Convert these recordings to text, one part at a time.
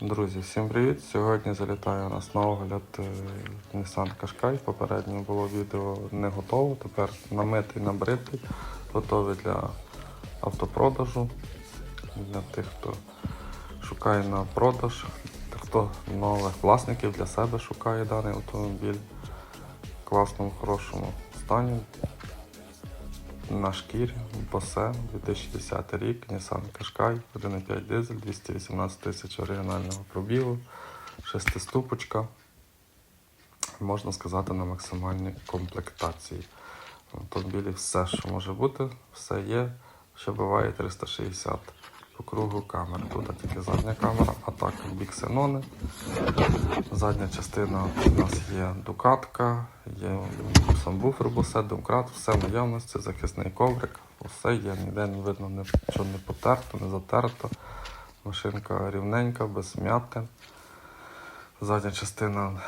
Друзі, всім привіт! Сьогодні залітає у нас на огляд е, Nissan Qashqai. Попередньо було відео не готово, тепер намитий, набритий, готовий для автопродажу. Для тих, хто шукає на продаж, хто нових власників для себе шукає даний автомобіль в класному, хорошому стані. На шкірі, босе, 2010 рік, Nissan Qashqai, 1,5 дизель, 218 тисяч оригінального пробігу, шестиступочка, можна сказати, на максимальній комплектації. В автомобілі все, що може бути, все є, що буває 360 по кругу камер. Тут тільки задня камера, а так біксенони. Задня частина у нас є дукатка, є самбуфер босе, домкрат, все в наявності, захисний коврик, все є, ніде не видно нічого не потерто, не затерто. Машинка рівненька, без м'ятин. Задня частина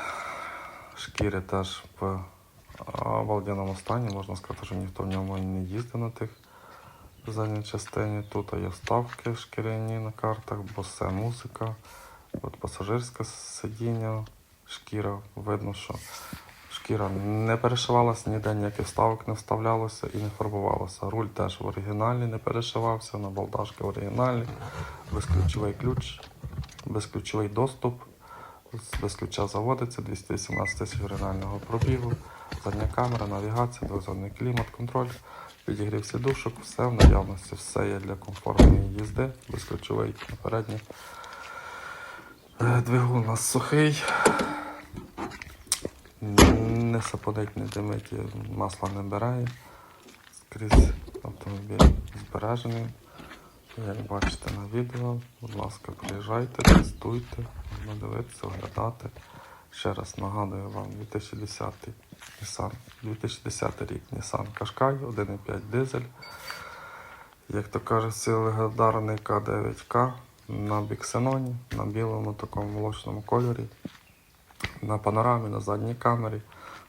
шкіри теж в обалденому стані, можна сказати, що ніхто в ньому не їздив на тих задній частині. Тут є вставки шкіряні на картах, босе музика. От пасажирське сидіння, шкіра, видно, що шкіра не перешивалася, ніде ніяких вставок не вставлялося і не фарбувалося. Руль теж в оригіналі не перешивався, на балдашки оригінальні, безключовий ключ, безключовий доступ, без ключа заводиться, 218 тисяч оригінального пробігу, задня камера, навігація, двозонний клімат, контроль, підігрів сідушок, все в наявності, все є для комфортної їзди, безключовий передній. Е, Двигун у нас сухий. Не саподить, не димить, масла не бере. Скрізь автомобіль збережений. Як бачите на відео, будь ласка, приїжджайте, тестуйте, можна дивитися, оглядати. Ще раз нагадую вам 2010 Nissan, 2010 рік Nissan Qashqai, 1,5 дизель. Як то кажуть, цей легендарний К9К на біксеноні, на білому такому молочному кольорі, на панорамі, на задній камері,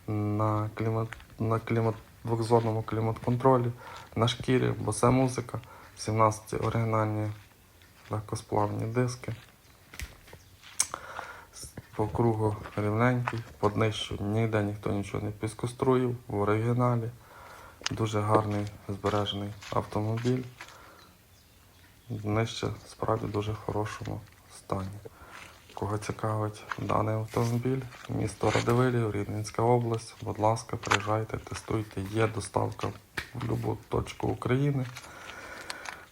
на клімат, на клімат, двохзонному клімат-контролі, на шкірі, босе музика, 17 оригінальні легкосплавні диски. По кругу рівненький, по днищу ніде ніхто нічого не підконструїв в оригіналі. Дуже гарний збережений автомобіль. Днище справді в дуже хорошому стані. Кого цікавить даний автомобіль, місто Радивилів, Рівненська область, будь ласка, приїжджайте, тестуйте, є доставка в будь-яку точку України.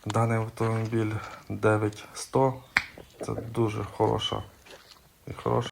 Даний автомобіль 9100. Це дуже хороша і хороша